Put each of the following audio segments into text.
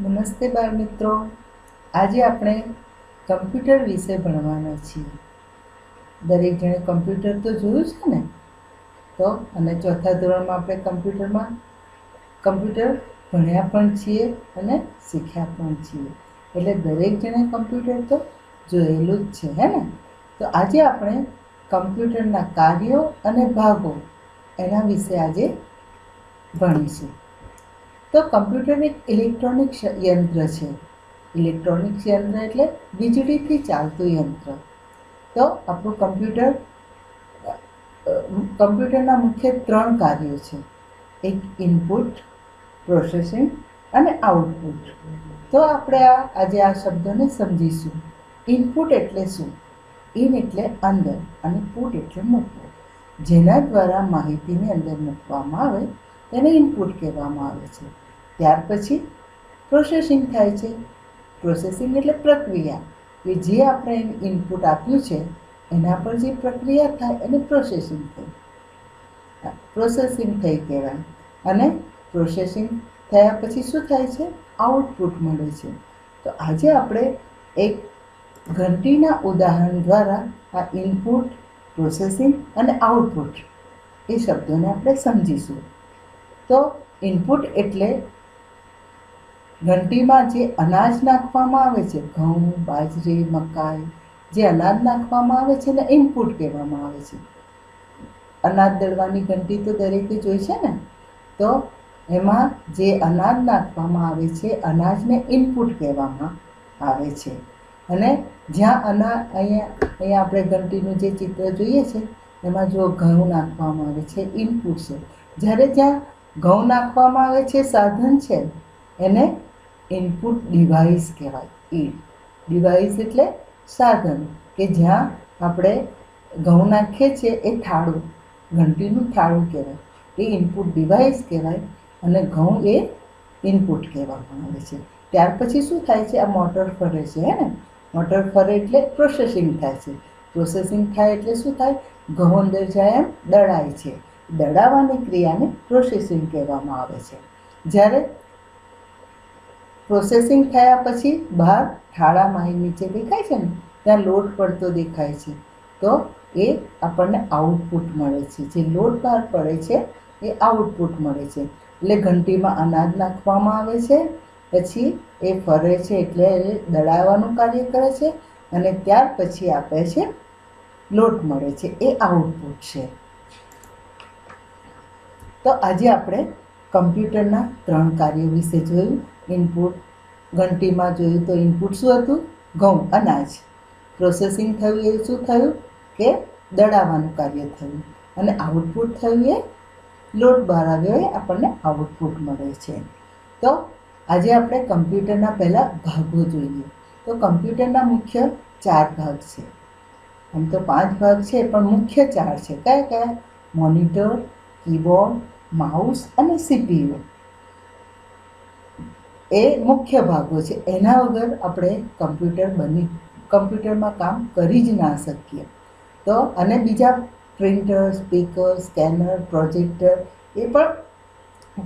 નમસ્તે બાળ મિત્રો આજે આપણે કમ્પ્યુટર વિશે ભણવાના છીએ. દરેક જણે કમ્પ્યુટર તો જોયું છે ને? તો અને ચોથા ધોરણમાં આપણે કમ્પ્યુટરમાં કમ્પ્યુટર ભણ્યા પણ છીએ અને શીખ્યા પણ છીએ. એટલે દરેક જણે કમ્પ્યુટર તો જોયેલું જ છે, હે ને? તો આજે આપણે કમ્પ્યુટરના કાર્યો અને ભાગો એના વિશે આજે ભણીશું. તો કમ્પ્યુટર એક ઇલેક્ટ્રોનિક યંત્ર છે. ઇલેક્ટ્રોનિક યંત્ર એટલે વીજળીથી ચાલતું યંત્ર. તો આપણું કમ્પ્યુટર કમ્પ્યુટરના મુખ્ય ત્રણ કાર્યો છે. એક ઇનપુટ પ્રોસેસિંગ અને આઉટપુટ તો આપણે આ, આજે આ શબ્દોને સમજીશું. ઇનપુટ એટલે શું? ઇન એટલે અંદર અને પુટ એટલે મૂકવું. જેના દ્વારા માહિતીની અંદર મૂકવામાં આવે, તેને ઇનપુટ કહેવામાં આવે છે. ત્યાર પછી પ્રોસેસિંગ થાય છે. પ્રોસેસિંગ એટલે પ્રક્રિયા કે જે આપણે ઇનપુટ આપ્યું છે, એના પર જે પ્રક્રિયા થાય એને પ્રોસેસિંગ થઈ પ્રોસેસિંગ થઈ કહેવાય. અને પ્રોસેસિંગ થયા પછી શું થાય છે? આઉટપુટ મળે છે. તો આજે આપણે એક ઘંટીના ઉદાહરણ દ્વારા આ ઇનપુટ પ્રોસેસિંગ અને આઉટપુટ એ શબ્દોને આપણે સમજીશું. તો ઇનપુટ એટલે ઘંટીમાં જે અનાજ નાખવામાં આવે છે, ઘઉં, બાજરી, મકાઈ, જે અનાજ નાખવામાં આવે છે ને ઇનપુટ કહેવામાં આવે છે. અનાજ દળવાની ઘંટી તો દરેકે જોઈ છે ને? તો એમાં જે અનાજ નાખવામાં આવે છે, અનાજને ઇનપુટ કહેવામાં આવે છે. અને જ્યાં અનાજ અહીંયા અહીંયા આપણે ઘંટીનું જે ચિત્ર જોઈએ છે, એમાં જો ઘઉં નાખવામાં આવે છે ઇનપુટ છે. જ્યારે જ્યાં ઘઉં નાખવામાં આવે છે, સાધન છે, એને ઇનપુટ ડિવાઇસ કહેવાય. ઈડ ડિવાઇસ એટલે સાધન કે જ્યાં આપણે ઘઉં નાખીએ છીએ એ થાળું, ઘંટીનું થાળું કહેવાય. એ ઇનપુટ ડિવાઇસ કહેવાય અને ઘઉં એ ઇનપુટ કહેવામાં આવે છે. ત્યાર પછી શું થાય છે? આ મોટર ફરે છે, હે ને? મોટર ફરે એટલે પ્રોસેસિંગ થાય છે. પ્રોસેસિંગ થાય એટલે શું થાય? ઘઉં અંદર જાય એમ દળાય છે. દળાવાની ક્રિયાને પ્રોસેસિંગ કહેવામાં આવે છે. જ્યારે પ્રોસેસિંગ થયા પછી બહાર થાળામાં એ નીચે દેખાય છે ને, ત્યાં લોટ પડતો દેખાય છે. તો એ આપણને આઉટપુટ મળે છે. જે લોટ બહાર પડે છે, એ આઉટપુટ મળે છે. એટલે ઘંટીમાં અનાજ નાખવામાં આવે છે, પછી એ ફરે છે એટલે એ દળાવવાનું કાર્ય કરે છે, અને ત્યાર પછી આપે છે લોટ મળે છે. એ આઉટપુટ છે. તો આજે આપણે કમ્પ્યુટરના ત્રણ કાર્યો વિશે જોયું. ઇનપુટ ઘંટીમાં જોયું તો ઇનપુટ શું હતું? ઘઉં, અનાજ. પ્રોસેસિંગ થયું એ શું થયું? કે દળાવાનું કાર્ય થયું. અને આઉટપુટ થયું એ લોટ બહાર આવ્યો એ આપણને આઉટપુટ મળે છે. તો આજે આપણે કમ્પ્યુટરના પહેલાં ભાગો જોઈએ. તો કમ્પ્યુટરના મુખ્ય ચાર ભાગ છે. આમ તો પાંચ ભાગ છે, પણ મુખ્ય ચાર છે. કયા કયા? મોનિટર કીબોર્ડ માઉસ અને સીપીયુ એ મુખ્ય ભાગો છે. એના વગર આપણે કમ્પ્યુટર બની, કમ્પ્યુટરમાં કામ કરી જ ના શકીએ. તો અને બીજા પ્રિન્ટર, સ્પીકર, સ્કેનર, પ્રોજેક્ટર એ પણ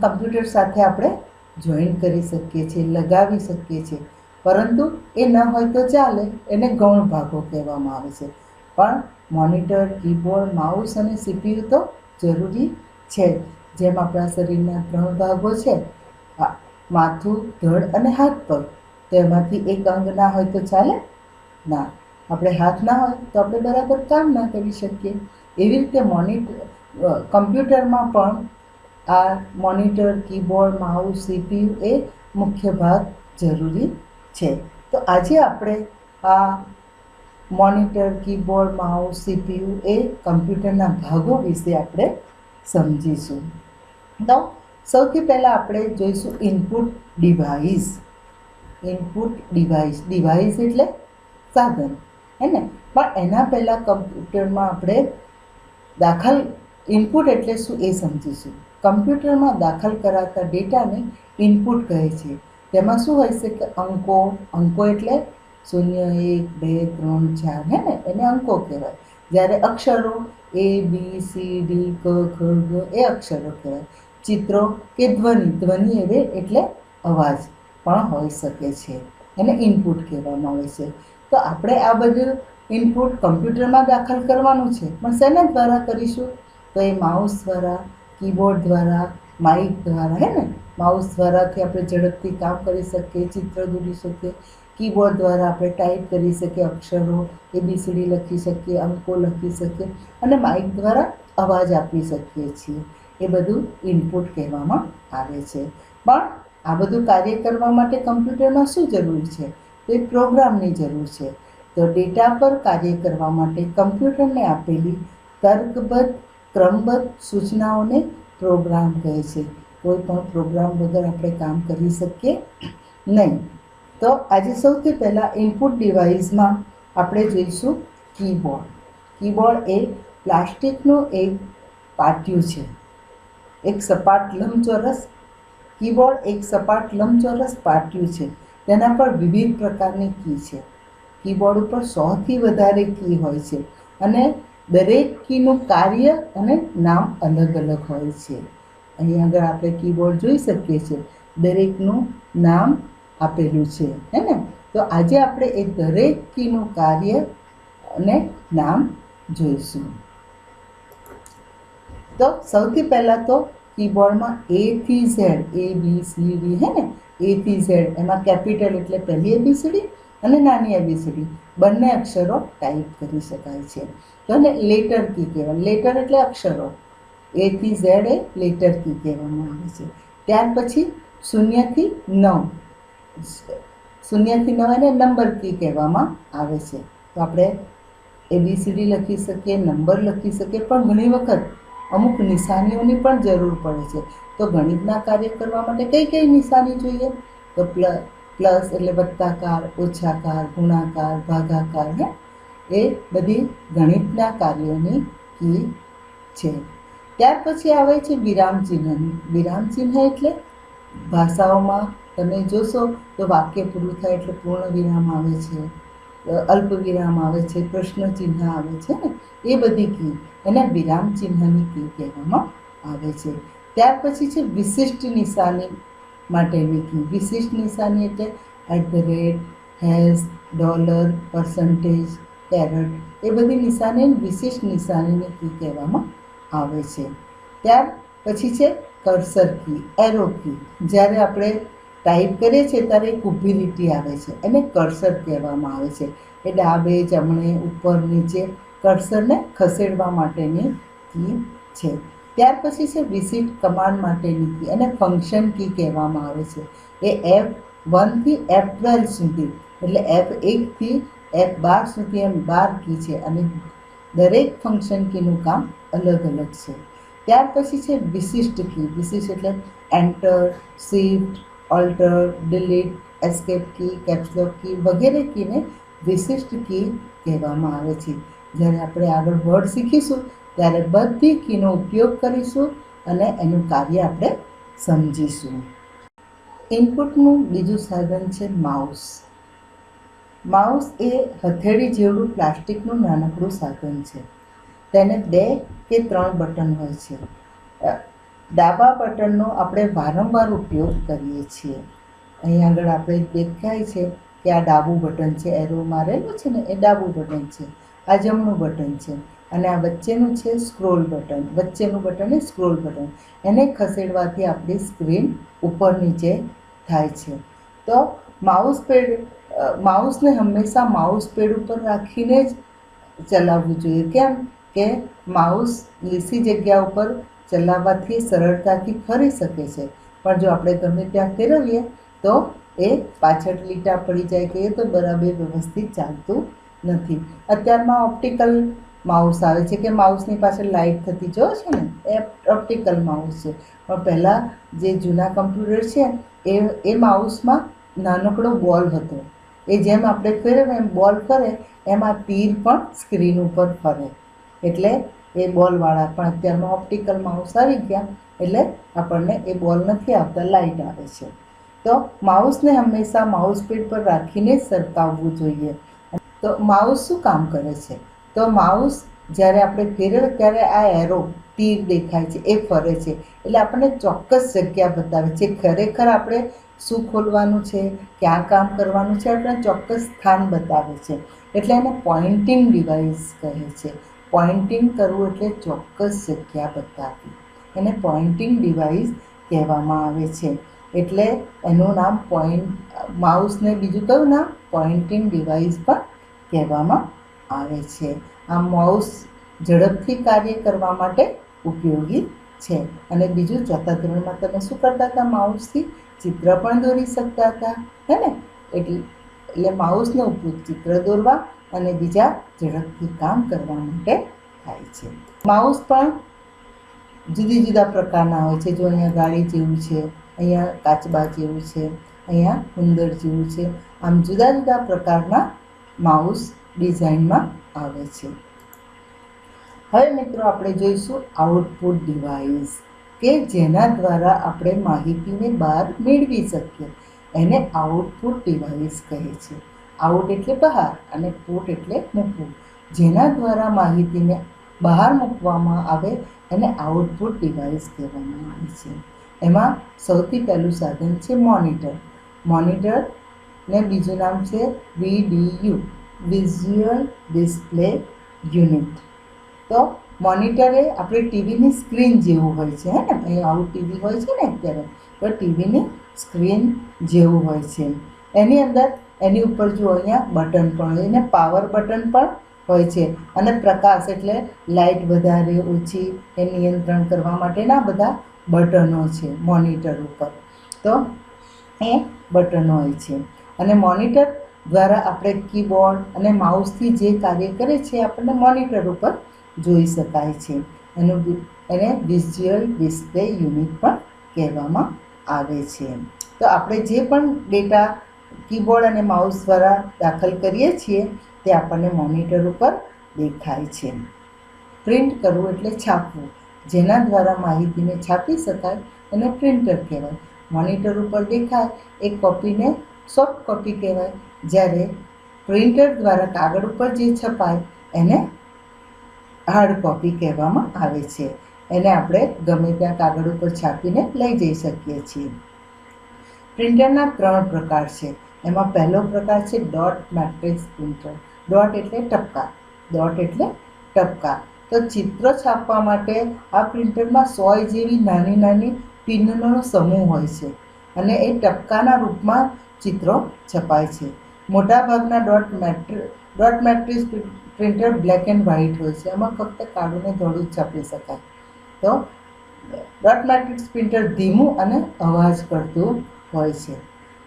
કમ્પ્યુટર સાથે આપણે જોઈન કરી શકીએ છીએ, લગાવી શકીએ છીએ. પરંતુ એ ન હોય તો ચાલે, એને ગૌણ ભાગો કહેવામાં આવે છે. પણ મોનિટર, કીબોર્ડ, માઉસ અને સીપીયુ તો જરૂરી છે જેમ આપણા શરીરના ત્રણ ભાગો છે માથું, ધડ અને હાથ પગ તો એમાંથી એક અંગ ના હોય તો ચાલે? ના. આપણે હાથ ના હોય તો આપણે બરાબર કામ ના કરી શકીએ. એવી રીતે મોનિટર કમ્પ્યુટરમાં પણ આ મોનિટર, કીબોર્ડ, માઉસ, સીપીયુ એ મુખ્ય ભાગ જરૂરી છે. તો આજે આપણે આ મોનિટર, કીબોર્ડ, માઉસ, સીપીયુ એ કમ્પ્યુટરના ભાગો વિશે આપણે સમજીશું. તો સૌથી પહેલાં આપણે જોઈશું input device input device device એટલે સાધન. હે ને? પણ એના પહેલાં કમ્પ્યુટરમાં આપણે દાખલ ઇનપુટ એટલે શું એ સમજીશું. કમ્પ્યુટરમાં દાખલ કરાતા ડેટાને ઇનપુટ કહે છે. તેમાં શું હોય છે કે અંકો અંકો એટલે શૂન્ય, એક, બે, ત્રણ, ચાર, હે ને? એને અંકો કહેવાય. જ્યારે અક્ષરો એ બી સી ડી ક, ખ, ગ, એ અક્ષરો કહેવાય. ચિત્રો કે ધ્વનિ? ધ્વનિ એટલે એટલે અવાજ પણ હોઈ શકે છે એને ઇનપુટ કહેવામાં આવે છે. તો આપણે આ બધું ઇનપુટ કમ્પ્યુટરમાં દાખલ કરવાનું છે. પણ શેના દ્વારા કરીશું? તો એ માઉસ દ્વારા કીબોર્ડ દ્વારા માઇક દ્વારા, હે ને? માઉસ દ્વારાથી આપણે ઝડપથી કામ કરી શકીએ, ચિત્ર દોરી શકીએ કીબોર્ડ દ્વારા આપણે ટાઈપ કરી શકીએ, અક્ષરો એબીસીડી લખી શકીએ, અંકો લખી શકીએ અને માઇક દ્વારા અવાજ આપી શકીએ છીએ. એ બધું ઇનપુટ કહેવામાં આવે છે. પણ આ બધું કાર્ય કરવા માટે કમ્પ્યુટરમાં શું જરૂર છે? તો એ પ્રોગ્રામની જરૂર છે. તો ડેટા પર કાર્ય કરવા માટે કમ્પ્યુટરને આપેલી તર્કબદ્ધ, ક્રમબદ્ધ સૂચનાઓને પ્રોગ્રામ કહે છે. કોઈ પણ પ્રોગ્રામ વગર આપણે કામ કરી શકીએ નહીં. તો આજે સૌથી પહેલાં ઇનપુટ ડિવાઇસમાં આપણે જોઈશું કીબોર્ડ કીબોર્ડ એ પ્લાસ્ટિકનું એક પાટિયું છે. એક સપાટ લંબચોરસ કીબોર્ડ, એક સપાટ લંબચોરસ પાટિયું છે. તેના પર વિવિધ પ્રકારની કી છે. કીબોર્ડ ઉપર સોથી વધારે કી હોય છે અને દરેક કીનું કાર્ય અને નામ અલગ અલગ હોય છે. અહીં આગળ આપણે કીબોર્ડ જોઈ શકીએ છીએ. દરેકનું નામ આપેલું છે, હે ને? તો આજે આપણે એ દરેક કીનું કાર્ય અને નામ જોઈશું. તો સૌથી પહેલાં તો કીબોર્ડમાં એ થી Z A B C D હે ને? એ થી ઝેડ એમાં કેપિટલ એટલે પહેલી એબીસીડી અને નાની એબીસીડી બંને અક્ષરો ટાઈપ કરી શકાય છે. તો એને લેટર કી કહેવાય. લેટર એટલે અક્ષરો. એ થી ઝેડ એ લેટર કી કહેવામાં આવે છે. ત્યાર પછી શૂન્યથી નવ. શૂન્યથી નવ એને નંબર કી કહેવામાં આવે છે. તો આપણે એબીસીડી લખી શકીએ, નંબર લખી શકીએ, પણ ઘણી વખત અમુક નિશાનીઓની પણ જરૂર પડે છે. તો ગણિતના કાર્ય કરવા માટે કઈ કઈ નિશાની જોઈએ? તો પ્લસ એટલે વત્તાકાર, ઓછાકાર, ગુણાકાર, ભાગાકાર, હે? એ બધી ગણિતના કાર્યોની કી છે. ત્યાર પછી આવે છે વિરામ વિરામચિહ્ન વિરામ ચિહ્ન એટલે ભાષાઓમાં તમે જોશો તો વાક્ય પૂરું થાય એટલે પૂર્ણ વિરામ આવે છે. અલ્પ વિરામ આવે છે પ્રશ્ન ચિહ્ન આવે છે ને, એ બધી કી એને વિરામ ચિહ્નની કી કહેવામાં આવે છે. ત્યાર પછી છે વિશિષ્ટ નિશાની માટેની કી. વિશિષ્ટ નિશાની એટલે at the rate hash dollar percentage caret એ બધી નિશાની વિશિષ્ટ નિશાનીની કી કહેવામાં આવે છે. ત્યાર પછી છે કર્સર કી એરો કી. જ્યારે આપણે ટાઈપ કરીએ છીએ ત્યારે એક ઊભી લીટી આવે છે. એને કર્સર કહેવામાં આવે છે. એ ડાબે જમણે, ઉપર, નીચે કર્સરને ખસેડવા માટેની કી છે. ત્યાર પછી છે વિઝિટ કમાન્ડ માટેની કી અને ફંક્શન કી કહેવામાં આવે છે. એ એફ વનથી એફ ટ્વેલ્વ સુધી, એટલે એફ એકથી એફ બાર સુધી એમ બાર કી છે અને દરેક ફંક્શન કીનું કામ અલગ અલગ છે. ત્યાર પછી છે, વિશિષ્ટ કી. વિશિષ્ટ એટલે enter shift alter delete escape key caps lock key વગેરે કીને વિશિષ્ટ કી કહેવામાં આવે છે. જ્યારે આપણે આગળ વર્ડ શીખીશું, ત્યારે બધી કીનો ઉપયોગ કરીશું અને એનું કાર્ય આપણે સમજીશું. ઇનપુટનું બીજું સાધન છે માઉસ માઉસ એ હથેળી જેવડું પ્લાસ્ટિકનું નાનકડું સાધન છે. તેને બે કે ત્રણ બટન હોય છે. ડાબા બટનનો આપણે વારંવાર ઉપયોગ કરીએ છીએ. અહીં આગળ આપણે દેખાય છે કે આ ડાબું બટન છે એરો મારેલું છે ને એ ડાબું બટન છે, આ જમણું બટન છે અને આ વચ્ચેનું છે સ્ક્રોલ બટન. વચ્ચેનું બટન એ સ્ક્રોલ બટન. એને ખસેડવાથી આપણી સ્ક્રીન ઉપર નીચે થાય છે. તો માઉસ પેડ માઉસને હંમેશા માઉસ પેડ ઉપર રાખીને જ ચલાવવું જોઈએ. કેમ? કે માઉસ લીસી જગ્યા ઉપર ચલાવવાથી સરળતાથી ફરી શકે છે. પણ જો આપણે ગમે ત્યાં ફેરવીએ, તો એ પાછળ લીટા પડી જાય કે એ તો બરાબર વ્યવસ્થિત ચાલતું નથી. અત્યારમાં ઓપ્ટિકલ માઉસ આવે છે કે માઉસની પાછળ લાઇટ થતી જો છે ને? એ ઓપ્ટિકલ માઉસ છે. પણ પહેલાં જે જૂના કમ્પ્યુટર છે, એ એ માઉસમાં નાનકડો બોલ હતો. એ જેમ આપણે ફેરવે એમ બોલ ફરે, એમાં તીર પણ સ્ક્રીન ઉપર ફરે. એટલે એ બોલવાળા પણ અત્યારમાં ઓપ્ટિકલ માઉસ આવી ગયા એટલે આપણને એ બોલ નથી આવતા લાઇટ આવે છે. તો માઉસને હંમેશા માઉસ પેડ પર રાખીને જ સરકાવવું જોઈએ. તો માઉસ શું કામ કરે છે? તો માઉસ જ્યારે આપણે ફેરવે ત્યારે આ એરો તીર દેખાય છે, એ ફરે છે. એટલે આપણને ચોક્કસ જગ્યા બતાવે છે. ખરેખર આપણે શું ખોલવાનું છે, ક્યાં કામ કરવાનું છે, આપણે ચોક્કસ સ્થાન બતાવે છે. એટલે એને પોઇન્ટિંગ ડિવાઇસ કહે છે. પોઇન્ટિંગ કરવું એટલે ચોક્કસ જગ્યા બતાવવી. એને પોઇન્ટિંગ ડિવાઇસ કહેવામાં આવે છે. એટલે એનું નામ પોઈન્ટ માઉસને બીજું કયું નામ? પોઇન્ટિંગ ડિવાઇસ પણ કહેવામાં આવે છે. આ માઉસ ઝડપથી કાર્ય કરવા માટે ઉપયોગી છે. અને બીજું, ચોથા ધોરણમાં તમે શું કરતા હતા? માઉસથી ચિત્ર પણ દોરી શકતા હતા, હે ને? એટલે એટલે માઉસનો ઉપયોગ ચિત્ર દોરવા અને બીજા ઝડપથી કામ કરવા માટે થાય છે. માઉસ પણ જુદી જુદા પ્રકારના હોય છે. જો અહીંયા ગાડી જેવું છે, અહીંયા કાચબા જેવું છે, અહીંયા ઉંદર જેવું છે, આમ જુદા જુદા પ્રકારના માઉસ ડિઝાઇનમાં આવે છે. હવે મિત્રો આપણે જોઈશું આઉટપુટ ડિવાઇસ કે જેના દ્વારા આપણે માહિતીને બહાર મેળવી શકીએ. એને આઉટપુટ ડિવાઇસ કહે છે. આઉટ એટલે બહાર અને પુટ એટલે મૂકવું. જેના દ્વારા માહિતીને બહાર મૂકવામાં આવે એને આઉટપુટ ડિવાઇસ કહેવામાં આવે છે. એમાં સૌથી પહેલું સાધન છે મોનિટર મોનિટર ને બીજું નામ છે વીડીયુ વિઝ્યુઅલ ડિસ્પ્લે યુનિટ તો મોનિટર આપણે ટીવીની સ્ક્રીન જેવું હોય છે, હે ને? આવું ટીવી હોય છે ને અત્યારે, તો ટીવીની સ્ક્રીન જેવું હોય છે. એની અંદર એની ઉપર જો અહીંયા બટન પણ હોય, એને પાવર બટન પણ હોય છે. અને પ્રકાશ એટલે લાઇટ વધારે, ઓછી, એ નિયંત્રણ કરવા માટેના બધા બટનો છે મોનિટર ઉપર. તો એ બટનો હોય છે. અને મોનિટર દ્વારા આપણે કીબોર્ડ અને માઉસથી જે કાર્ય કરે છે, આપણને મોનિટર ઉપર જોઈ શકાય છે. એનું એને વિઝ્યુઅલ ડિસ્પ્લે યુનિટ પણ કહેવામાં આવે છે. તો આપણે જે પણ ડેટા કીબોર્ડ અને માઉસ દ્વારા દાખલ કરીએ છીએ તે આપણને મોનિટર ઉપર દેખાય છે. પ્રિન્ટ કરવું એટલે છાપવું. જેના દ્વારા માહિતીને છાપી શકાય એને પ્રિન્ટર કહેવાય. મોનિટર ઉપર દેખાય એ કોપીને સોફ્ટ કોપી કહેવાય. જ્યારે પ્રિન્ટર દ્વારા કાગળ ઉપર જે છપાય એને હાર્ડ કોપી કહેવામાં આવે છે. એને આપણે ગમે ત્યાં કાગળ ઉપર છાપીને લઈ જઈ શકીએ છીએ. પ્રિન્ટરના ત્રણ પ્રકાર છે. એમાં પહેલો પ્રકાર છે ડોટ મેટ્રિક્સ પ્રિન્ટર. ડોટ એટલે ટપકા. ડોટ એટલે ટપકા. તો ચિત્રો છાપવા માટે આ પ્રિન્ટરમાં સોય જેવી નાની નાની પિનનો સમૂહ હોય છે અને એ ટપકાના રૂપમાં ચિત્રો છપાય છે. મોટાભાગના dot matrix, dot matrix printer black and white હોય છે. એમાં ફક્ત કાળું ને ધોળું જ છાપી શકાય. તો ડોટ મેટ્રિક્સ પ્રિન્ટર ધીમું અને અવાજ કરતું હોય છે.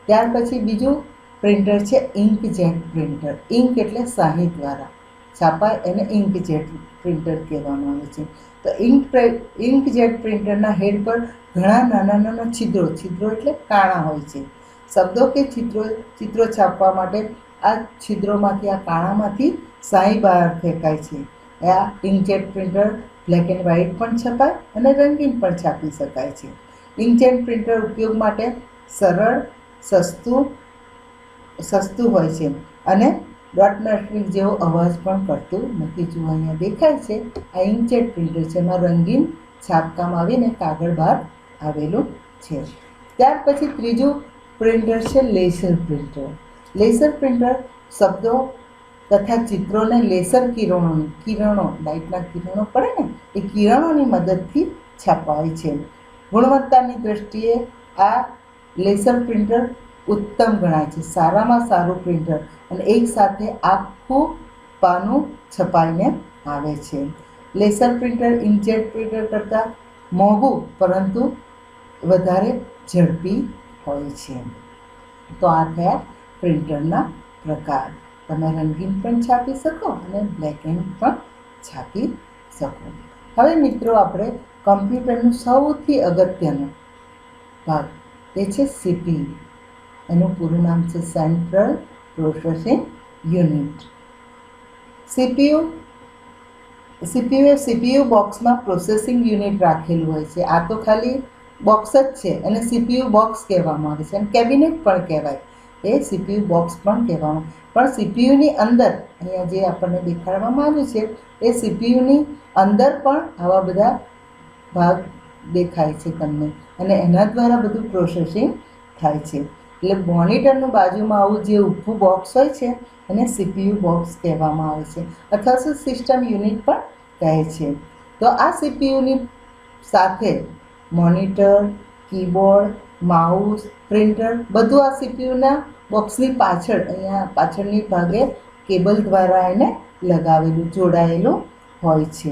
ત્યાર પછી બીજું પ્રિન્ટર છે ઇન્કજેટ પ્રિન્ટર ઇન્ક એટલે શાહી દ્વારા. છાપાય એને ઇન્કજેટ પ્રિન્ટર કહેવામાં આવે છે. તો ઇન્ક ઇન્કજેટ પ્રિન્ટરના હેડ પર ઘણા નાના નાના છિદ્રો છિદ્રો એટલે કાણા હોય છે. શબ્દો કે ચિત્રો ચિત્રો છાપવા માટે આ છિદ્રોમાંથી, આ કાણામાંથી શાહી બહાર ફેંકાય છે. આ inkjet printer black and white પણ છપાય અને રંગીન પણ છાપી શકાય છે. ઇન્કજેટ પ્રિન્ટર ઉપયોગ માટે સરળ, સસ્તું સસ્તું હોય છે. અને ડોટ મેટ્રિક જેવો અવાજ પણ કરતું નથી. જો અહીંયા દેખાય છે, આ ઇન્કજેટ પ્રિન્ટર છે. એમાં રંગીન છાપકામ આવીને કાગળ બહાર આવેલું છે. ત્યાર પછી ત્રીજું પ્રિન્ટર છે લેસર પ્રિન્ટર લેસર પ્રિન્ટર શબ્દો તથા ચિત્રોને લેસર કિરણોની કિરણો લાઇટના કિરણો પડે ને, એ કિરણોની મદદથી છાપાય છે. ગુણવત્તાની દ્રષ્ટિએ આ લેસર પ્રિન્ટર ઉત્તમ ગણાય છે. સારામાં સારું પ્રિન્ટર અને એકસાથે આખું પાનું છપાઈને આવે છે. લેસર પ્રિન્ટર ઇન્કજેટ પ્રિન્ટર કરતાં મોંઘું, પરંતુ વધારે ઝડપી હોય છે. તો આ થયા પ્રિન્ટરના પ્રકાર. તમે રંગીન પણ છાપી શકો અને બ્લેક એન્ડ પણ છાપી શકો. હવે મિત્રો, આપણે કમ્પ્યુટરનું સૌથી અગત્યનો ભાગ તે છે સીપીયુ એનું પૂરું નામ છે central processing unit CPU CPU એ સીપીયુ બોક્સમાં પ્રોસેસિંગ યુનિટ રાખેલું હોય છે. આ તો ખાલી બોક્સ જ છે. અને સીપીયુ બોક્સ કહેવામાં આવે છે. અને કેબિનેટ પણ કહેવાય. એ સીપીયુ બોક્સ પણ કહેવામાં પણ સીપીયુની અંદર, અહીંયા જે આપણને દેખાડવામાં આવ્યું છે, એ સીપીયુની અંદર પણ આવા બધા ભાગ દેખાય છે તમને. અને એના દ્વારા બધું પ્રોસેસિંગ થાય છે. એટલે મોનિટરનું બાજુમાં આવું જે ઊભું બોક્સ હોય છે, એને સીપીયુ બોક્સ કહેવામાં આવે છે. અથવા શું સિસ્ટમ યુનિટ પણ કહે છે. તો આ સીપીયુની સાથે મોનિટર કીબોર્ડ માઉસ પ્રિન્ટર બધું આ સીપીયુના બોક્સની પાછળ, અહીંયા પાછળની ભાગે કેબલ દ્વારા એને લગાવેલું, જોડાયેલું હોય છે.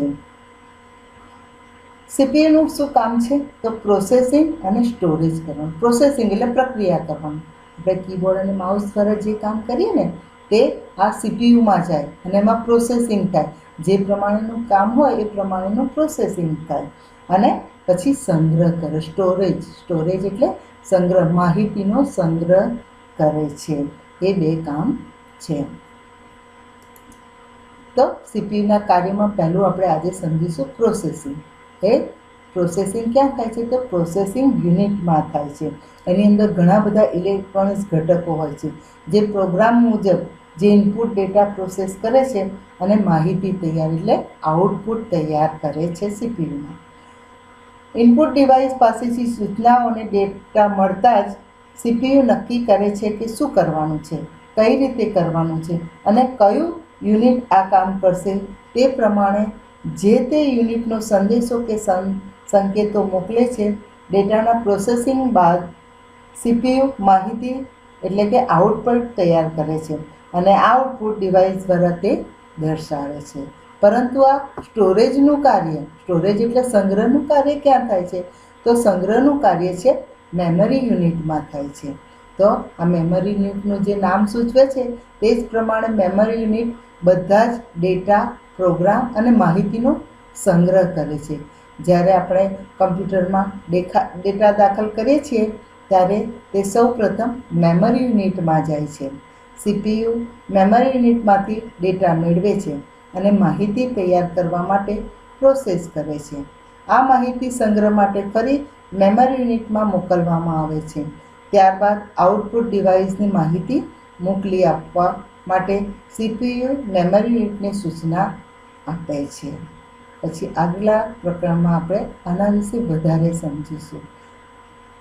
સીપીયુનું શું કામ છે? તો પ્રોસેસિંગ અને સ્ટોરેજ કરવાનું. પ્રોસેસિંગ એટલે પ્રક્રિયા કરવાનું. આપણે કીબોર્ડ અને માઉસ દ્વારા જે કામ કરીએ ને, તે આ સીપીયુમાં જાય અને એમાં પ્રોસેસિંગ થાય. જે પ્રમાણેનું કામ હોય, એ પ્રમાણેનું પ્રોસેસિંગ થાય. અને પછી સંગ્રહ કરે સ્ટોરેજ સ્ટોરેજ એટલે સંગ્રહ, માહિતીનો સંગ્રહ કરે છે. એ બે કામ છે. તો સીપીયુના કાર્યમાં પહેલું આપણે આજે સમજીશું પ્રોસેસિંગ એ પ્રોસેસિંગ ક્યાં થાય છે? તો પ્રોસેસિંગ યુનિટમાં થાય છે. એની અંદર ઘણા બધા ઇલેક્ટ્રોનિક્સ ઘટકો હોય છે. જે પ્રોગ્રામ મુજબ જે ઇનપુટ ડેટા પ્રોસેસ કરે છે અને માહિતી તૈયાર એટલે આઉટપુટ તૈયાર કરે છે સીપીયુમાં ઇનપુટ ડિવાઇસ પાસેથી સૂચનાઓ અને ડેટા મળતા જ સીપીયુ નક્કી કરે છે કે શું કરવાનું છે, કઈ રીતે કરવાનું છે અને કયું યુનિટ આ કામ કરશે તે પ્રમાણે જે તે યુનિટનો સંદેશો કે સંકેતો મોકલે છે, ડેટાના પ્રોસેસિંગ બાદ સીપીયુ માહિતી એટલે કે આઉટપુટ તૈયાર કરે છે અને આઉટપુટ ડિવાઇસ દ્વારા તે દર્શાવે છે. પરંતુ આ સ્ટોરેજનું કાર્ય, સ્ટોરેજ એટલે સંગ્રહનું કાર્ય ક્યાં થાય છે? તો સંગ્રહનું કાર્ય છે, મેમરી યુનિટમાં થાય છે. તો આ મેમરી યુનિટનું જે નામ સૂચવે છે, તે જ પ્રમાણે મેમરી યુનિટ બધા જ ડેટા પ્રોગ્રામ અને માહિતીનો સંગ્રહ કરે છે. જ્યારે આપણે કમ્પ્યુટરમાં ડેખા ડેટા દાખલ કરીએ છીએ, ત્યારે તે સૌ પ્રથમ મેમરી યુનિટમાં જાય છે. સીપીયુ મેમરી યુનિટમાંથી ડેટા મેળવે છે અને માહિતી તૈયાર કરવા માટે પ્રોસેસ કરે છે. આ માહિતી સંગ્રહ માટે ફરી મેમરી યુનિટમાં મોકલવામાં આવે છે. ત્યારબાદ આઉટપુટ ડિવાઇસની માહિતી મોકલી આપવા માટે સીપીયુ મેમરી યુનિટને સૂચના આપે છે. પછી આગલા પ્રકરણમાં આપણે આના વિશે વધારે સમજીશું.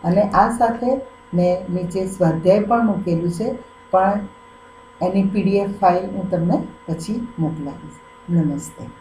અને આ સાથે મેં નીચે સ્વાધ્યાય પણ મૂકેલું છે, પણ એની પીડીએફ ફાઇલ હું તમને પછી મોકલાવીશ. નમસ્તે.